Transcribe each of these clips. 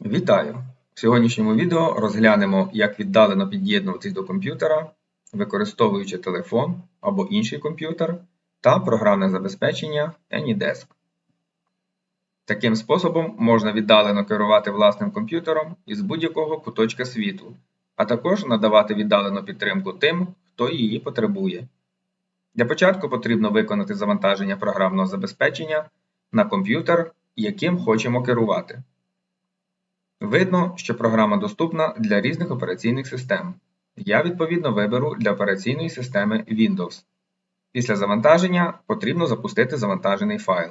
Вітаю! В сьогоднішньому відео розглянемо, як віддалено під'єднуватись до комп'ютера, використовуючи телефон або інший комп'ютер та програмне забезпечення AnyDesk. Таким способом можна віддалено керувати власним комп'ютером із будь-якого куточка світу, а також надавати віддалену підтримку тим, хто її потребує. Для початку потрібно виконати завантаження програмного забезпечення на комп'ютер, яким хочемо керувати. Видно, що програма доступна для різних операційних систем. Я відповідно виберу для операційної системи Windows. Після завантаження потрібно запустити завантажений файл.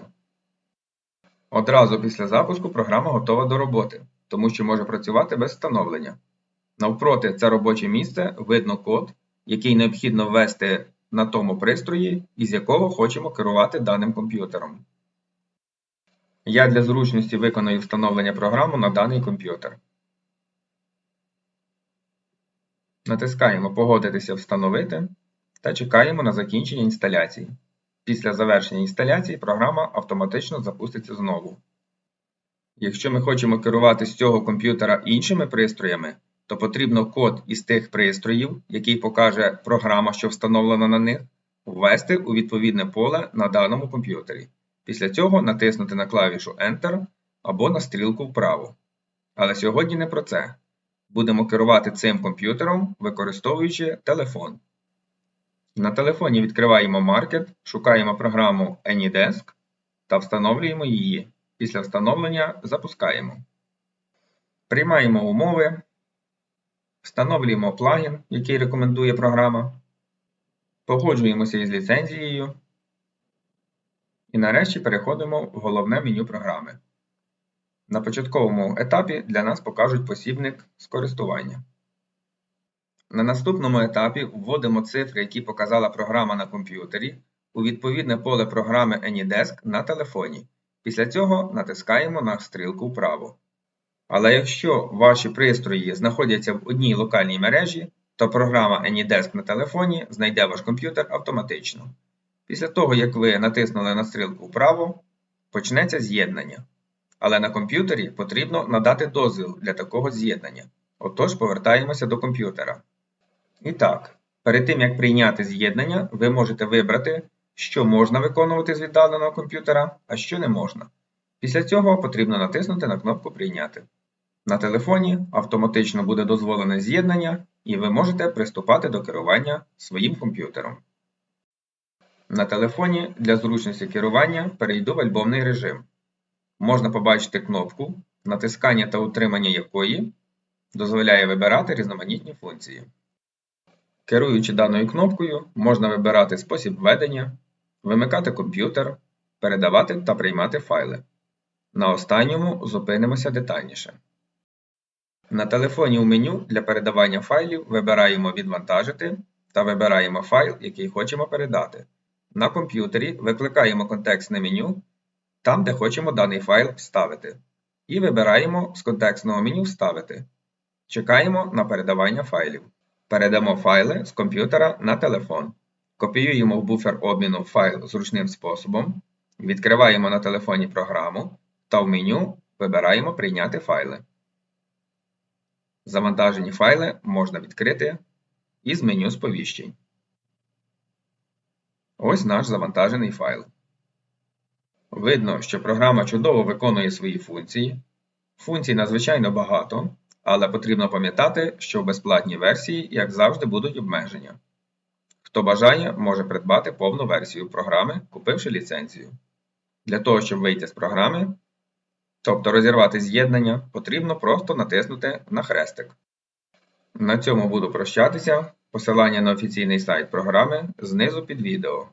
Одразу після запуску програма готова до роботи, тому що може працювати без встановлення. Навпроти, це робоче місце видно код, який необхідно ввести на тому пристрої, із якого хочемо керувати даним комп'ютером. Я для зручності виконую встановлення програму на даний комп'ютер. Натискаємо Погодитися Встановити та чекаємо на закінчення інсталяції. Після завершення інсталяції програма автоматично запуститься знову. Якщо ми хочемо керувати з цього комп'ютера іншими пристроями, то потрібно код із тих пристроїв, який покаже програма, що встановлена на них, ввести у відповідне поле на даному комп'ютері. Після цього натиснути на клавішу Enter або на стрілку вправо. Але сьогодні не про це. Будемо керувати цим комп'ютером, використовуючи телефон. На телефоні відкриваємо Market, шукаємо програму AnyDesk та встановлюємо її. Після встановлення запускаємо. Приймаємо умови, встановлюємо плагін, який рекомендує програма. Погоджуємося із ліцензією. І нарешті переходимо в головне меню програми. На початковому етапі для нас покажуть посібник з користування. На наступному етапі вводимо цифри, які показала програма на комп'ютері, у відповідне поле програми AnyDesk на телефоні. Після цього натискаємо на стрілку вправо. Але якщо ваші пристрої знаходяться в одній локальній мережі, то програма AnyDesk на телефоні знайде ваш комп'ютер автоматично. Після того, як ви натиснули на стрілку вправо, почнеться з'єднання. Але на комп'ютері потрібно надати дозвіл для такого з'єднання. Отож, повертаємося до комп'ютера. І так, перед тим як прийняти з'єднання, ви можете вибрати, що можна виконувати з віддаленого комп'ютера, а що не можна. Після цього потрібно натиснути на кнопку Прийняти. На телефоні автоматично буде дозволене з'єднання, і ви можете приступати до керування своїм комп'ютером. На телефоні для зручності керування перейду в альбомний режим. Можна побачити кнопку, натискання та утримання якої дозволяє вибирати різноманітні функції. Керуючи даною кнопкою, можна вибирати спосіб ведення, вимикати комп'ютер, передавати та приймати файли. На останньому зупинимося детальніше. На телефоні у меню для передавання файлів вибираємо Відвантажити та вибираємо файл, який хочемо передати. На комп'ютері викликаємо контекстне меню там, де хочемо даний файл вставити. І вибираємо з контекстного меню Вставити. Чекаємо на передавання файлів. Передамо файли з комп'ютера на телефон. Копіюємо в буфер обміну файл зручним способом. Відкриваємо на телефоні програму та в меню вибираємо Прийняти файли. Завантажені файли можна відкрити із меню сповіщень. Ось наш завантажений файл. Видно, що програма чудово виконує свої функції. Функцій надзвичайно багато, але потрібно пам'ятати, що в безплатній версії, як завжди, будуть обмеження. Хто бажає, може придбати повну версію програми, купивши ліцензію. Для того, щоб вийти з програми, тобто розірвати з'єднання, потрібно просто натиснути на хрестик. На цьому буду прощатися. Посилання на офіційний сайт програми знизу під відео.